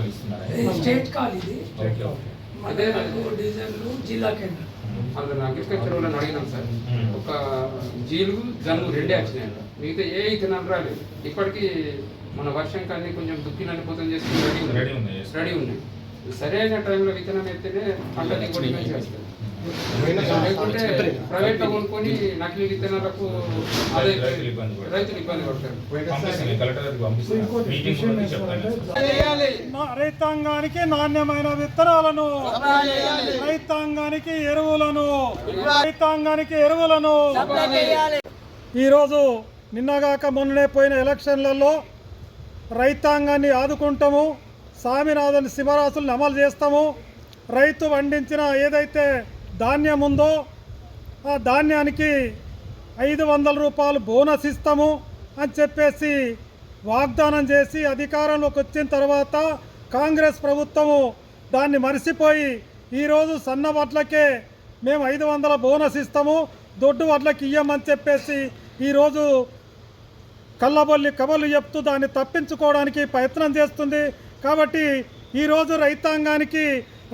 ఆఫీసులో ఇస్తున్నారా state call ఇది. ఓకే జిల్లా కేంద్రం. అందులో అగ్రికల్చర్ వాళ్ళని అడిగినాం సార్. ఒక జీలుగు జనుము రెండే వచ్చినాయంట మిగతా ఏ ఇతనాలు రాలేదు. ఇప్పటికీ మన వర్షం కానీ కొంచెం దుక్కినని పోతం చేసి రెడీ ఉన్నాయి. రెడీ ఉన్నాయి సరైన టైంలో విత్తనం ఎత్తేనే పంట దిగుబడి వస్తుంది లేకుంటే కొనుక్కొని నకిలీ విత్తనాలకు అదే రైతులు ఇబ్బంది పడతారు. రైతాంగానికి నాణ్యమైన విత్తనాలను రైతాంగానికి ఎరువులను రైతాంగానికి ఎరువులను. ఈరోజు నిన్నగాక మొన్ననే పోయిన ఎలక్షన్లలో రైతాంగాన్ని ఆదుకుంటాము స్వామినాథన్ శివరాసులను అమలు చేస్తాము. రైతు పండించిన ఏదైతే ధాన్యం ఉందో ధాన్యానికి ఐదు వందల రూపాయలు బోనస్ ఇస్తాము అని చెప్పేసి వాగ్దానం చేసి అధికారంలోకి వచ్చిన తర్వాత కాంగ్రెస్ ప్రభుత్వము దాన్ని మరిసిపోయి ఈరోజు సన్న వడ్లకే మేము ఐదు వందల బోనస్ ఇస్తాము దొడ్డు వడ్లకి ఇయ్యమని చెప్పేసి ఈరోజు కళ్ళబొల్లి కబలు చెప్తూ దాన్ని తప్పించుకోవడానికి ప్రయత్నం చేస్తుంది. కాబట్టి ఈరోజు రైతాంగానికి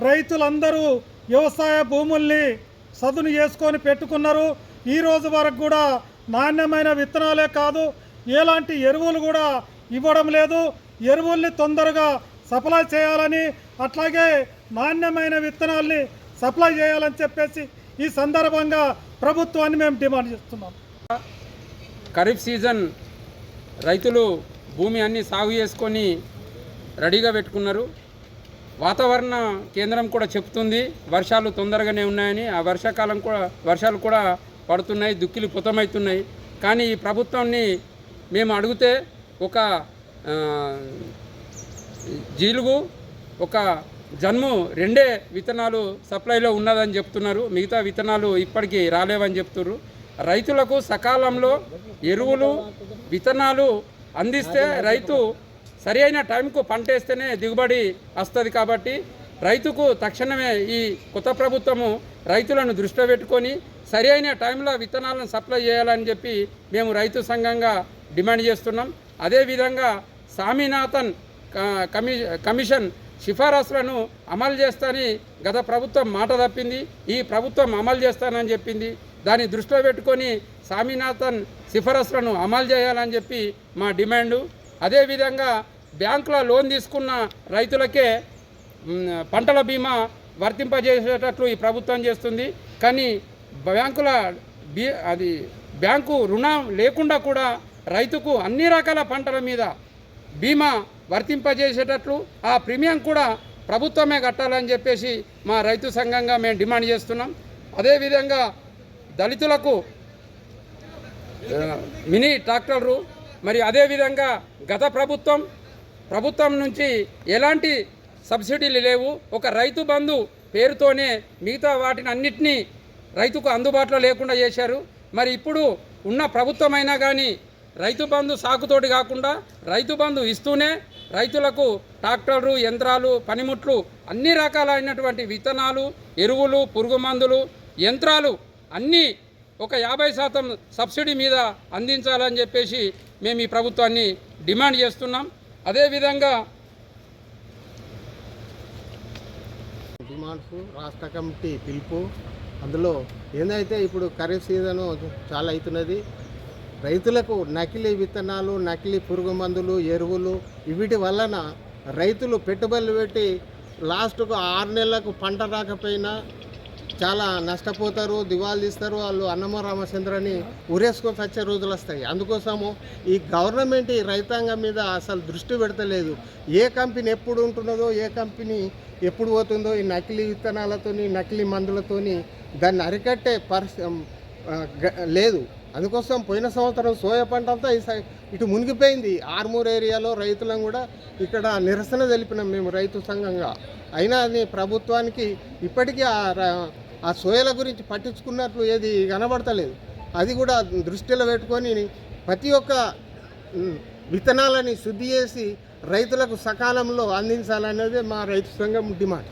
రైతులందరూ వ్యవసాయ భూముల్ని సదును చేసుకొని పెట్టుకున్నారు. ఈ రోజు వరకు కూడా నాణ్యమైన విత్తనాలే కాదు ఎలాంటి ఎరువులు కూడా ఇవ్వడం లేదు. ఎరువుల్ని తొందరగా సప్లై చేయాలని అట్లాగే నాణ్యమైన విత్తనాల్ని సప్లై చేయాలని చెప్పేసి ఈ సందర్భంగా ప్రభుత్వాన్ని మేము డిమాండ్ చేస్తున్నాం. ఖరీఫ్ సీజన్ రైతులు భూమి అన్ని సాగు చేసుకొని రెడీగా పెట్టుకున్నారు. వాతావరణ కేంద్రం కూడా చెప్తుంది. వర్షాలు తొందరగానే ఉన్నాయని ఆ వర్షాకాలం కూడా వర్షాలు కూడా పడుతున్నాయి దుక్కిలు పుతమవుతున్నాయి. కానీ ఈ ప్రభుత్వాన్ని మేము అడిగితే ఒక జీలుగు ఒక జన్ము రెండే విత్తనాలు సప్లైలో ఉన్నదని చెప్తున్నారు. మిగతా విత్తనాలు ఇప్పటికీ రాలేవని చెప్తున్నారు. రైతులకు సకాలంలో ఎరువులు విత్తనాలు అందిస్తే రైతు సరి అయిన టైంకు పంట వేస్తేనే దిగుబడి వస్తుంది కాబట్టి రైతుకు తక్షణమే ఈ కొత్త ప్రభుత్వము రైతులను దృష్టిలో పెట్టుకొని సరి అయిన టైంలో విత్తనాలను సప్లై చేయాలని చెప్పి మేము రైతు సంఘంగా డిమాండ్ చేస్తున్నాం. అదేవిధంగా స్వామినాథన్ కమి కమిషన్ సిఫారసులను అమలు చేస్తానని గత ప్రభుత్వం మాట తప్పింది. ఈ ప్రభుత్వం అమలు చేస్తానని చెప్పింది. దాన్ని దృష్టిలో పెట్టుకొని స్వామినాథన్ సిఫారసులను అమలు చేయాలని చెప్పి మా డిమాండు. అదేవిధంగా బ్యాంకులో లోన్ తీసుకున్న రైతులకే పంటల బీమా వర్తింపజేసేటట్లు ఈ ప్రభుత్వం చేస్తుంది. కానీ బ్యాంకుల బీ అది బ్యాంకు రుణం లేకుండా కూడా రైతుకు అన్ని రకాల పంటల మీద బీమా వర్తింపజేసేటట్లు ఆ ప్రీమియం కూడా ప్రభుత్వమే కట్టాలని చెప్పేసి మా రైతు సంఘంగా మేము డిమాండ్ చేస్తున్నాం. అదేవిధంగా దళితులకు మినీ ట్రాక్టర్లు మరి అదేవిధంగా గత ప్రభుత్వం ప్రభుత్వం నుంచి ఎలాంటి సబ్సిడీలు లేవు. ఒక రైతు బంధు పేరుతోనే మిగతా వాటిని అన్నిటినీ రైతుకు అందుబాటులో లేకుండా చేశారు. మరి ఇప్పుడు ఉన్న ప్రభుత్వమైనా కానీ రైతు బంధు సాకుతోటి కాకుండా రైతు బంధు ఇస్తూనే రైతులకు ట్రాక్టర్లు యంత్రాలు పనిముట్లు అన్ని రకాలైనటువంటి విత్తనాలు ఎరువులు పురుగు మందులు యంత్రాలు అన్నీ ఒక యాభై శాతం సబ్సిడీ మీద అందించాలని చెప్పేసి మేము ఈ ప్రభుత్వాన్ని డిమాండ్ చేస్తున్నాం. అదేవిధంగా డిమాండ్స్ రాష్ట్ర కమిటీ పిలుపు అందులో ఏందైతే ఇప్పుడు ఖరీఫ్ సీజను చాలా అవుతున్నది రైతులకు నకిలీ విత్తనాలు నకిలీ పురుగు మందులు ఎరువులు వీటి వలన రైతులు పెట్టుబడులు పెట్టి లాస్ట్కు ఆరు నెలలకు పంట రాకపోయినా చాలా నష్టపోతారు దివాలు తీస్తారు వాళ్ళు అన్నమ రామచంద్రని ఉరేసుకొని వచ్చే రోజులు వస్తాయి. అందుకోసము ఈ గవర్నమెంట్ ఈ రైతాంగం మీద అసలు దృష్టి పెడతలేదు. ఏ కంపెనీ ఎప్పుడు ఉంటున్నదో ఏ కంపెనీ ఎప్పుడు పోతుందో ఈ నకిలీ విత్తనాలతోని నకిలీ మందులతోని దాన్ని అరికట్టే పరిస్థితి గ- లేదు. అందుకోసం పోయిన సంవత్సరం సోయా పంట అంతా ఈ ఇటు మునిగిపోయింది. ఆర్మూర్ ఏరియాలో రైతులను కూడా ఇక్కడ నిరసన తెలిపినాం మేము రైతు సంఘంగా. అయినా అది ప్రభుత్వానికి ఇప్పటికీ ఆ ర- ఆ సోయల గురించి పట్టించుకున్నట్లు ఏది కనబడతలేదు. అది కూడా దృష్టిలో పెట్టుకొని ప్రతి ఒక్క విత్తనాలని శుద్ధి చేసి రైతులకు సకాలంలో అందించాలనేది మా రైతు సంఘం డిమాండ్